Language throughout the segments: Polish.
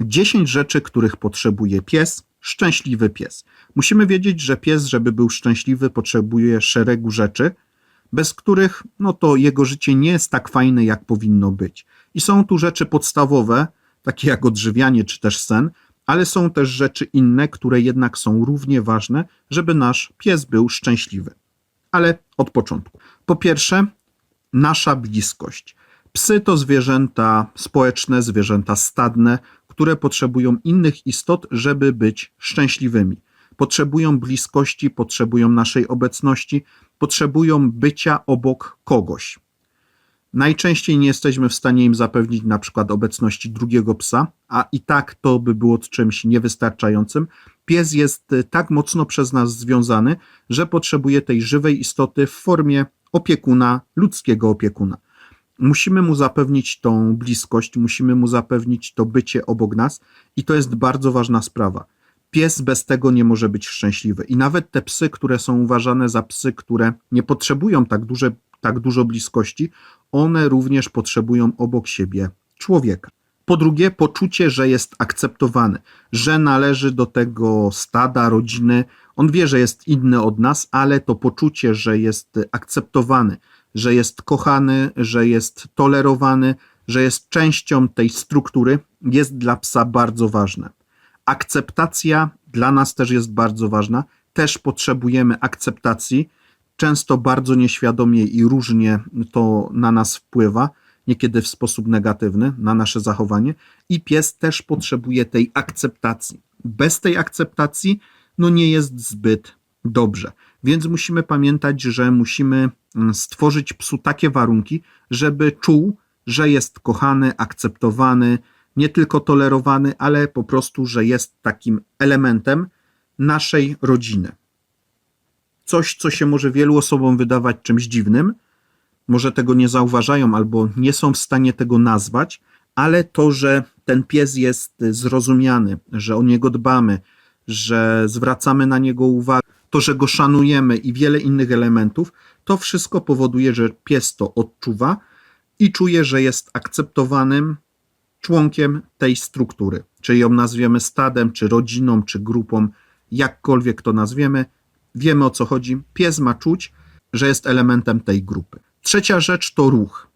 10 rzeczy, których potrzebuje pies, szczęśliwy pies. Musimy wiedzieć, że pies, żeby był szczęśliwy, potrzebuje szeregu rzeczy, bez których no to jego życie nie jest tak fajne, jak powinno być. I są tu rzeczy podstawowe, takie jak odżywianie czy też sen, ale są też rzeczy inne, które jednak są równie ważne, żeby nasz pies był szczęśliwy. Ale od początku. Po pierwsze, nasza bliskość. Psy to zwierzęta społeczne, zwierzęta stadne, które potrzebują innych istot, żeby być szczęśliwymi. Potrzebują bliskości, potrzebują naszej obecności, potrzebują bycia obok kogoś. Najczęściej nie jesteśmy w stanie im zapewnić na przykład obecności drugiego psa, a i tak to by było czymś niewystarczającym. Pies jest y, tak mocno przez nas związany, że potrzebuje tej żywej istoty w formie opiekuna, ludzkiego opiekuna. Musimy mu zapewnić tą bliskość, musimy mu zapewnić to bycie obok nas i to jest bardzo ważna sprawa. Pies bez tego nie może być szczęśliwy. I nawet te psy, które są uważane za psy, które nie potrzebują tak, duże, tak dużo bliskości, one również potrzebują obok siebie człowieka. Po drugie, poczucie, że jest akceptowany, że należy do tego stada, rodziny. On wie, że jest inny od nas, ale to poczucie, że jest akceptowany, że jest kochany, że jest tolerowany, że jest częścią tej struktury, jest dla psa bardzo ważne. Akceptacja dla nas też jest bardzo ważna. Też potrzebujemy akceptacji. Często bardzo nieświadomie i różnie to na nas wpływa, niekiedy w sposób negatywny, na nasze zachowanie. I pies też potrzebuje tej akceptacji. Bez tej akceptacji no nie jest zbyt dobrze. Więc musimy pamiętać, że musimy mm, stworzyć psu takie warunki, żeby czuł, że jest kochany, akceptowany, nie tylko tolerowany, ale po prostu, że jest takim elementem naszej rodziny. Coś, co się może wielu osobom wydawać czymś dziwnym, może tego nie zauważają albo nie są w stanie tego nazwać, ale to, że ten pies jest zrozumiany, że o niego dbamy, że zwracamy na niego uwagę, to, że go szanujemy i wiele innych elementów, to wszystko powoduje, że pies to odczuwa i czuje, że jest akceptowanym członkiem tej struktury. Czy ją nazwiemy stadem, czy rodziną, czy grupą, jakkolwiek to nazwiemy, wiemy o co chodzi. Pies ma czuć, że jest elementem tej grupy. Trzecia rzecz to ruch.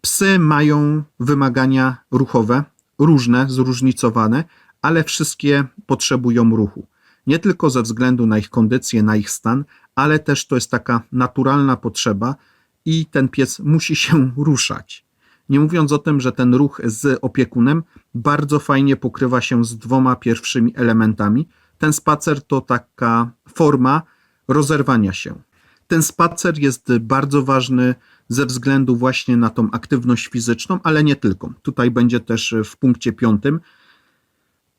Psy mają wymagania ruchowe, różne, zróżnicowane, ale wszystkie potrzebują ruchu. Nie tylko ze względu na ich kondycję, na ich stan, ale też to jest taka naturalna potrzeba i ten pies musi się ruszać. Nie mówiąc o tym, że ten ruch z opiekunem bardzo fajnie pokrywa się z dwoma pierwszymi elementami. Ten spacer to taka forma rozerwania się. Ten spacer jest bardzo ważny ze względu właśnie na tą aktywność fizyczną, ale nie tylko. Tutaj będzie też w punkcie piątym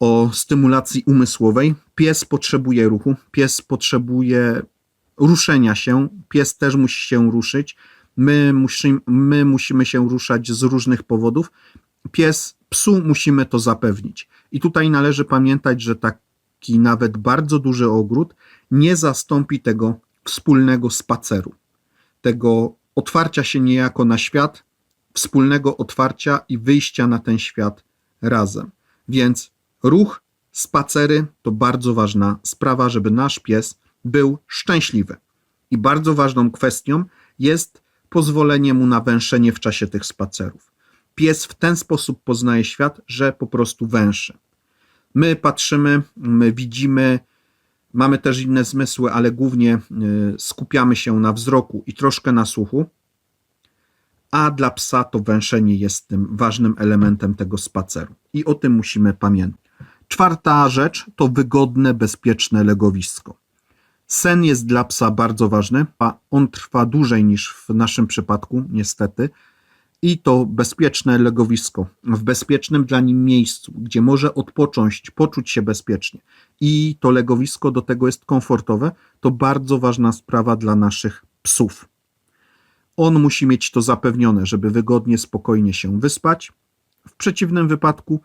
o stymulacji umysłowej. Pies potrzebuje ruchu, pies potrzebuje ruszenia się, pies też musi się ruszyć. My, musi, my musimy się ruszać z różnych powodów. Pies, psu musimy to zapewnić. I tutaj należy pamiętać, że taki nawet bardzo duży ogród nie zastąpi tego wspólnego spaceru, tego otwarcia się niejako na świat, wspólnego otwarcia i wyjścia na ten świat razem. Więc ruch, spacery to bardzo ważna sprawa, żeby nasz pies był szczęśliwy. I bardzo ważną kwestią jest pozwolenie mu na węszenie w czasie tych spacerów. Pies w ten sposób poznaje świat, że po prostu węszy. My patrzymy, my widzimy, mamy też inne zmysły, ale głównie y, skupiamy się na wzroku i troszkę na słuchu. A dla psa to węszenie jest tym ważnym elementem tego spaceru. I o tym musimy pamiętać. Czwarta rzecz to wygodne, bezpieczne legowisko. Sen jest dla psa bardzo ważny, a on trwa dłużej niż w naszym przypadku, niestety. I to bezpieczne legowisko w bezpiecznym dla nim miejscu, gdzie może odpocząć, poczuć się bezpiecznie. I to legowisko do tego jest komfortowe, to bardzo ważna sprawa dla naszych psów. On musi mieć to zapewnione, żeby wygodnie, spokojnie się wyspać. W przeciwnym wypadku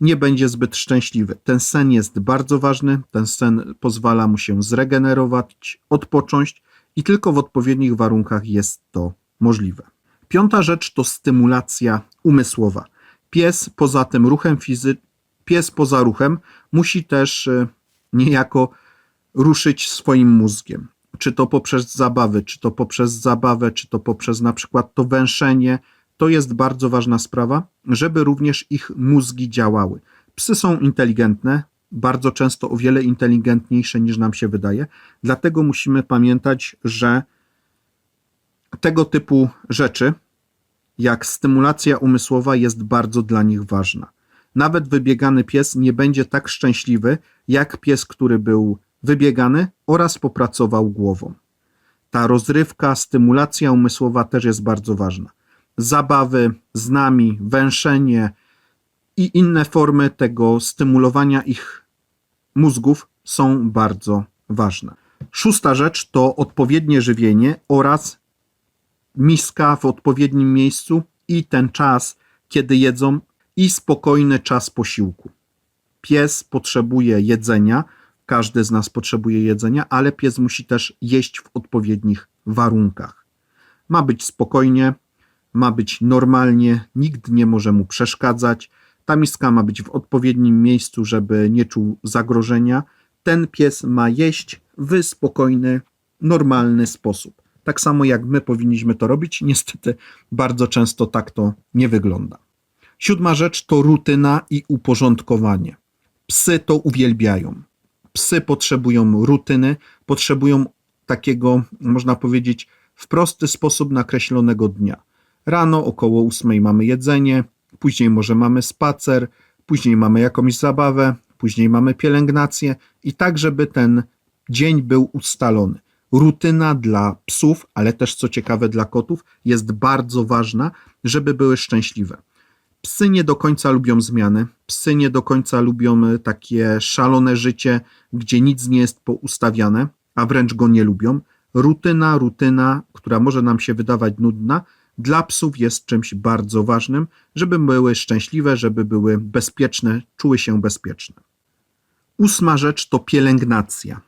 nie będzie zbyt szczęśliwy. Ten sen jest bardzo ważny, ten sen pozwala mu się zregenerować, odpocząć i tylko w odpowiednich warunkach jest to możliwe. Piąta rzecz to stymulacja umysłowa. Pies poza tym ruchem fizy pies poza ruchem musi też e, niejako ruszyć swoim mózgiem. Czy to poprzez zabawy, czy to poprzez zabawę, czy to poprzez na przykład to węszenie. To jest bardzo ważna sprawa, żeby również ich mózgi działały. Psy są inteligentne, bardzo często o wiele inteligentniejsze niż nam się wydaje, dlatego musimy pamiętać, że tego typu rzeczy, jak stymulacja umysłowa, jest bardzo dla nich ważna. Nawet wybiegany pies nie będzie tak szczęśliwy, jak pies, który był wybiegany oraz popracował głową. Ta rozrywka, stymulacja umysłowa też jest bardzo ważna. Zabawy z nami, węszenie i inne formy tego stymulowania ich mózgów są bardzo ważne. Szósta rzecz to odpowiednie żywienie oraz miska w odpowiednim miejscu i ten czas, kiedy jedzą, i spokojny czas posiłku. Pies potrzebuje jedzenia, każdy z nas potrzebuje jedzenia, ale pies musi też jeść w odpowiednich warunkach. Ma być spokojnie, ma być normalnie, nikt nie może mu przeszkadzać. Ta miska ma być w odpowiednim miejscu, żeby nie czuł zagrożenia. Ten pies ma jeść w spokojny, normalny sposób. Tak samo jak my powinniśmy to robić, niestety bardzo często tak to nie wygląda. Siódma rzecz to rutyna i uporządkowanie. Psy to uwielbiają. Psy potrzebują rutyny, potrzebują takiego, można powiedzieć, w prosty sposób nakreślonego dnia. Rano około ósmej mamy jedzenie, później może mamy spacer, później mamy jakąś zabawę, później mamy pielęgnację i tak, żeby ten dzień był ustalony. Rutyna dla psów, ale też co ciekawe dla kotów, jest bardzo ważna, żeby były szczęśliwe. Psy nie do końca lubią zmiany, psy nie do końca lubią e, takie szalone życie, gdzie nic nie jest poustawiane, a wręcz go nie lubią. Rutyna, rutyna, która może nam się wydawać nudna, dla psów jest czymś bardzo ważnym, żeby były szczęśliwe, żeby były bezpieczne, czuły się bezpieczne. Ósma rzecz to pielęgnacja.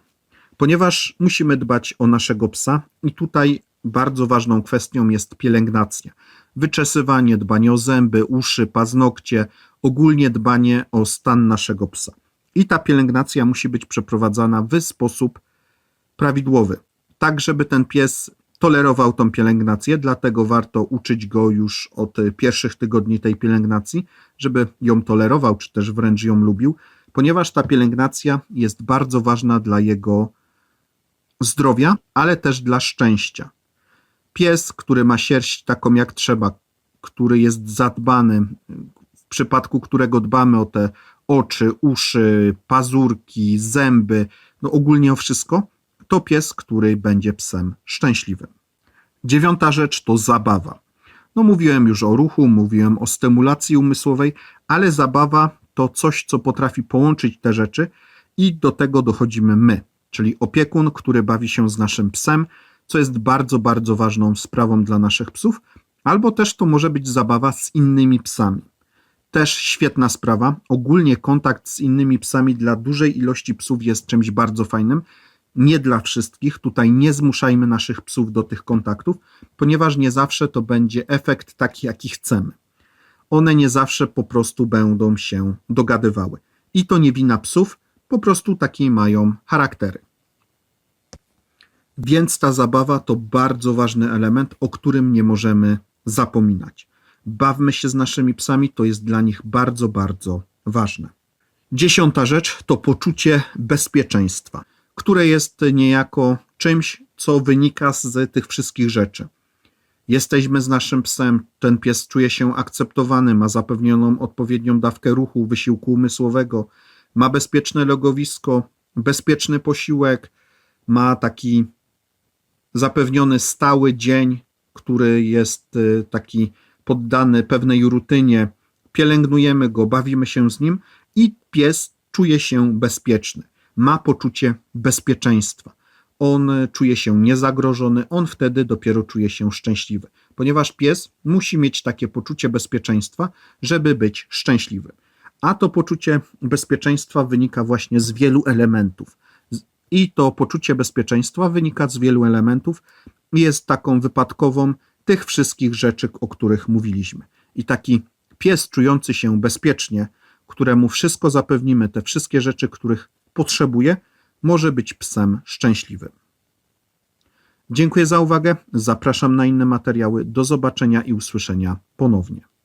Ponieważ musimy dbać o naszego psa, i tutaj bardzo ważną kwestią jest pielęgnacja. Wyczesywanie, dbanie o zęby, uszy, paznokcie, ogólnie dbanie o stan naszego psa. I ta pielęgnacja musi być przeprowadzana w sposób prawidłowy, tak żeby ten pies tolerował tą pielęgnację, dlatego warto uczyć go już od pierwszych tygodni tej pielęgnacji, żeby ją tolerował, czy też wręcz ją lubił, ponieważ ta pielęgnacja jest bardzo ważna dla jego zdrowia, ale też dla szczęścia. Pies, który ma sierść taką jak trzeba, który jest zadbany, w przypadku którego dbamy o te oczy, uszy, pazurki, zęby, no ogólnie o wszystko, to pies, który będzie psem szczęśliwym. Dziewiąta rzecz to zabawa. No mówiłem już o ruchu, mówiłem o stymulacji umysłowej, ale zabawa to coś, co potrafi połączyć te rzeczy i do tego dochodzimy my, czyli opiekun, który bawi się z naszym psem, co jest bardzo, bardzo ważną sprawą dla naszych psów, albo też to może być zabawa z innymi psami. Też świetna sprawa. Ogólnie kontakt z innymi psami dla dużej ilości psów jest czymś bardzo fajnym. Nie dla wszystkich. Tutaj nie zmuszajmy naszych psów do tych kontaktów, ponieważ nie zawsze to będzie efekt taki, jaki chcemy. One nie zawsze po prostu będą się dogadywały. I to nie wina psów, po prostu takie mają charaktery. Więc ta zabawa to bardzo ważny element, o którym nie możemy zapominać. Bawmy się z naszymi psami, to jest dla nich bardzo, bardzo ważne. Dziesiąta rzecz to poczucie bezpieczeństwa, które jest niejako czymś, co wynika z tych wszystkich rzeczy. Jesteśmy z naszym psem, ten pies czuje się akceptowany, ma zapewnioną odpowiednią dawkę ruchu, wysiłku umysłowego, ma bezpieczne logowisko, bezpieczny posiłek, ma taki zapewniony stały dzień, który jest y, taki poddany pewnej rutynie. Pielęgnujemy go, bawimy się z nim i pies czuje się bezpieczny, ma poczucie bezpieczeństwa. On czuje się niezagrożony, on wtedy dopiero czuje się szczęśliwy, ponieważ pies musi mieć takie poczucie bezpieczeństwa, żeby być szczęśliwy. A to poczucie bezpieczeństwa wynika właśnie z wielu elementów. I to poczucie bezpieczeństwa wynika z wielu elementów i jest taką wypadkową tych wszystkich rzeczy, o których mówiliśmy. I taki pies czujący się bezpiecznie któremu wszystko zapewnimy, te wszystkie rzeczy, których potrzebuje, może być psem szczęśliwym. Dziękuję za uwagę. Zapraszam na inne materiały. Do zobaczenia i usłyszenia ponownie.